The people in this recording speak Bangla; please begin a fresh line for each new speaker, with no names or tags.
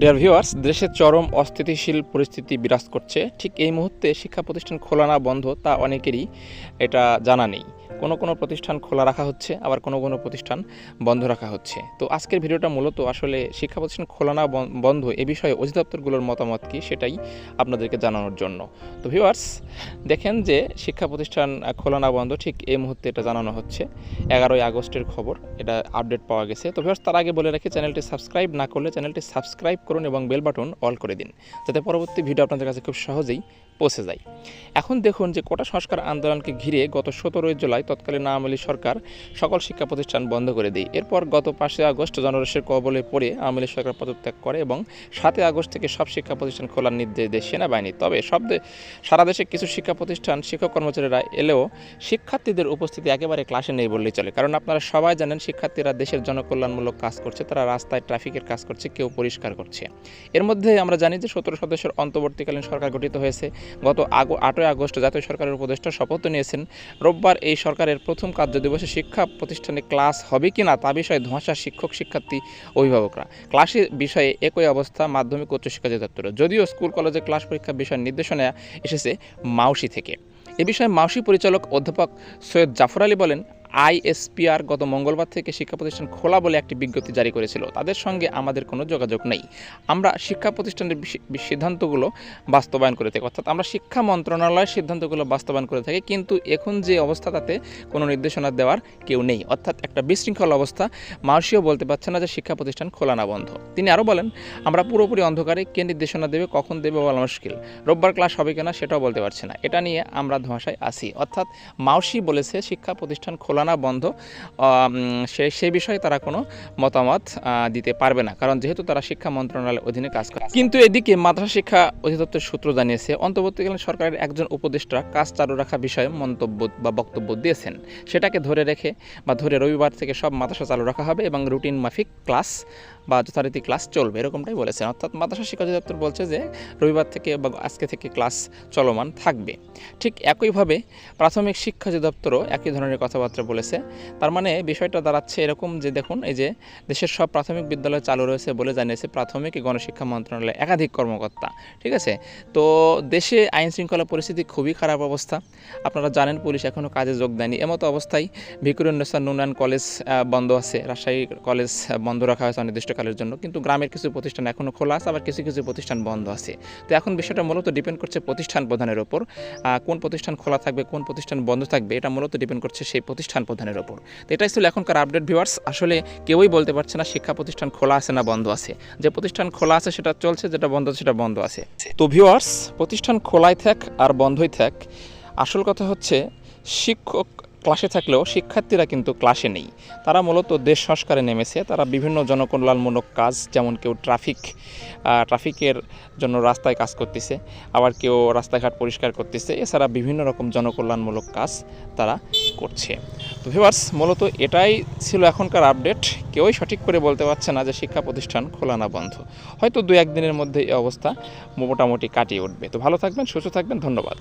ডিয়ার ভিউয়ার্স দেশে চরম অস্থিতিশীল পরিস্থিতি বিরাজ করছে। ঠিক এই মুহূর্তে শিক্ষা প্রতিষ্ঠান খোলা না বন্ধ, তা অনেকেরই এটা জানা নেই। কোনো কোনো প্রতিষ্ঠান খোলা রাখা হচ্ছে, আবার কোনো কোনো প্রতিষ্ঠান বন্ধ রাখা হচ্ছে। তো আজকের ভিডিওটা মূলত আসলে শিক্ষা প্রতিষ্ঠান খোলা না বন- বন্ধ এ বিষয়ে অধিদপ্তরগুলোর মতামত কি সেটাই আপনাদেরকে জানানোর জন্য। তো ভিউয়ার্স, দেখেন যে শিক্ষা প্রতিষ্ঠান খোলা না বন্ধ ঠিক এই মুহূর্তে এটা জানানো হচ্ছে। এগারোই আগস্টের খবর, এটা আপডেট পাওয়া গেছে। তো ভিউয়ার্স, তার আগে বলে রাখি, চ্যানেলটি সাবস্ক্রাইব না করলে চ্যানেলটি সাবস্ক্রাইব করুন এবং বেল বাটন অল করে দিন, যাতে পরবর্তী ভিডিও আপনাদের কাছে খুব সহজেই পৌঁছে যায়। এখন দেখুন যে কোটা সংস্কার আন্দোলনকে ঘিরে গত সতেরোই জুলাই তৎকালীন আওয়ামী সরকার সকল শিক্ষা প্রতিষ্ঠান বন্ধ করে দেয়। এরপর গত পাঁচই আগস্ট জনরসের কবলে পড়ে আওয়ামী সরকার পদত্যাগ করে এবং সাতই আগস্ট থেকে সব শিক্ষা প্রতিষ্ঠান খোলার নির্দেশ দেয় সেনাবাহিনী। তবে সব সারা দেশে কিছু শিক্ষা প্রতিষ্ঠান শিক্ষক কর্মচারীরা এলেও শিক্ষার্থীদের উপস্থিতি একেবারে ক্লাসে নেই বললেই চলে। কারণ আপনারা সবাই জানেন শিক্ষার্থীরা দেশের জনকল্যাণমূলক কাজ করছে, তারা রাস্তায় ট্রাফিকের কাজ করছে, কেউ পরিষ্কার করছে। এর মধ্যে আমরা জানি যে সতেরো সদস্যের অন্তর্বর্তীকালীন সরকার গঠিত হয়েছে। গত আগ আটই আগস্ট জাতীয় সরকারের উপদেষ্টা শপথ নিয়েছেন। রোববার এই সরকারের প্রথম কার্যদিবসে শিক্ষা প্রতিষ্ঠানে ক্লাস হবে কি না তা বিষয়ে ধোঁয়াশা শিক্ষক, শিক্ষার্থী, অভিভাবকরা। ক্লাসের বিষয়ে একই অবস্থা মাধ্যমিক উচ্চশিক্ষা অধিদপ্তর। যদিও স্কুল, কলেজে ক্লাস পরীক্ষা বিষয়ে নির্দেশনা এসেছে মাউসি থেকে। এ বিষয়ে মাউসি পরিচালক অধ্যাপক সৈয়দ জাফর আলী বলেন আইএসপিআর গত মঙ্গলবার থেকে শিক্ষা প্রতিষ্ঠান খোলা বলে একটি বিজ্ঞপ্তি জারি করেছিল। তাদের সঙ্গে আমাদের কোনো যোগাযোগ নেই। আমরা শিক্ষা প্রতিষ্ঠানের সিদ্ধান্তগুলো বাস্তবায়ন করে থাকি, অর্থাৎ আমরা শিক্ষা মন্ত্রণালয়ের সিদ্ধান্তগুলো বাস্তবায়ন করে থাকি, কিন্তু এখন যে অবস্থা তাতে কোনো নির্দেশনা দেওয়ার কেউ নেই। অর্থাৎ একটা বিশৃঙ্খল অবস্থা মার্সিও বলতে পারছে না যে শিক্ষা প্রতিষ্ঠান খোলা না বন্ধ। তিনি আরও বলেন, আমরা পুরোপুরি অন্ধকারে, কে নির্দেশনা দেবে, কখন দেবে বলা মুশকিল। রোববার ক্লাস হবে কিনা সেটাও বলতে পারছে না। এটা নিয়ে আমরা ধোঁয়াশায় আছি। অর্থাৎ মাউসি বলেছে শিক্ষা প্রতিষ্ঠান খোলা না বন্ধ সে সেই বিষয়ে তারা কোনো মতামত দিতে পারবে না। কারণ যেহেতু তারা শিক্ষা মন্ত্রণালয়ের অধীনে কাজ করে। কিন্তু এদিকে মাদ্রাসা শিক্ষা অধিদপ্তর সূত্র জানিয়েছে, অন্তর্বর্তীকালীন সরকারের একজন উপদেষ্টা কাজ চালু রাখা বিষয়ে মন্তব্য বা বক্তব্য দিয়েছেন। সেটাকে ধরে রেখে বা ধরে রবিবার থেকে সব মাদ্রাসা চালু রাখা হবে এবং রুটিন মাফিক ক্লাস বা যথারীতি ক্লাস চলবে, এরকমটাই বলেছেন। অর্থাৎ মাদ্রাসা শিক্ষা অধিদপ্তর বলছে যে, রবিবার থেকে বা আজকে থেকে ক্লাস চলমান থাকবে। ঠিক একইভাবে প্রাথমিক শিক্ষা অধিদপ্তরও একই ধরনের কথাবার্তা বলেছে। তার মানে বিষয়টা দাঁড়াচ্ছে এরকম যে দেখুন, এই যে দেশের সব প্রাথমিক বিদ্যালয় চালু রয়েছে বলে জানিয়েছে প্রাথমিক গণশিক্ষা মন্ত্রণালয়ের একাধিক কর্মকর্তা, ঠিক আছে? তো দেশে আইন শৃঙ্খলা পরিস্থিতি খুবই খারাপ অবস্থা। আপনারা জানেন পুলিশ এখনও কাজে যোগ দেয়নি। এমতো অবস্থায় ভিকুরুন্নেসা নুনান কলেজ বন্ধ আছে। রাজশাহী কলেজ বন্ধ রাখা হয়েছে অনির্দিষ্টকালের জন্য। কিন্তু গ্রামের কিছু প্রতিষ্ঠান এখনও খোলা আছে, আবার কিছু কিছু প্রতিষ্ঠান বন্ধ আছে। তো এখন বিষয়টা মূলত ডিপেন্ড করছে প্রতিষ্ঠান প্রধানের ওপর। কোন প্রতিষ্ঠান খোলা থাকবে, কোন প্রতিষ্ঠান বন্ধ থাকবে, এটা মূলত ডিপেন্ড করছে সেই প্রতিষ্ঠান প্রধানের ওপর। তো এটাই ছিল এখনকার আপডেট ভিউয়ার্স আসলে কেউই বলতে পারছে না শিক্ষা প্রতিষ্ঠান খোলা আছে না বন্ধ আছে। যে প্রতিষ্ঠান খোলা আছে, সেটা চলছে, যেটা বন্ধ আছে, সেটা বন্ধ আছে। তো ভিউয়ার্স প্রতিষ্ঠান খোলাই থাক আর বন্ধই থাক। আসল কথা হচ্ছে, শিক্ষক ক্লাসে থাকলেও শিক্ষার্থীরা কিন্তু ক্লাসে নেই। তারা মূলত দেশ সংস্কারে নেমেছে। তারা বিভিন্ন জনকল্যাণমূলক কাজ, যেমন কেউ ট্রাফিক ট্রাফিকের জন্য রাস্তায় কাজ করতেছে, আবার কেউ রাস্তাঘাট পরিষ্কার করতেছে। এছাড়া বিভিন্ন রকম জনকল্যাণমূলক কাজ তারা করছে। তো ভিভার্স মূলত এটাই ছিল এখনকার আপডেট। কেউই সঠিক করে বলতে পারছে না যে শিক্ষা প্রতিষ্ঠান খোলা না বন্ধ। হয়তো দু একদিনের মধ্যে এই অবস্থা মোটামুটি কাটিয়ে উঠবে। তো ভালো থাকবেন, সুস্থ থাকবেন, ধন্যবাদ।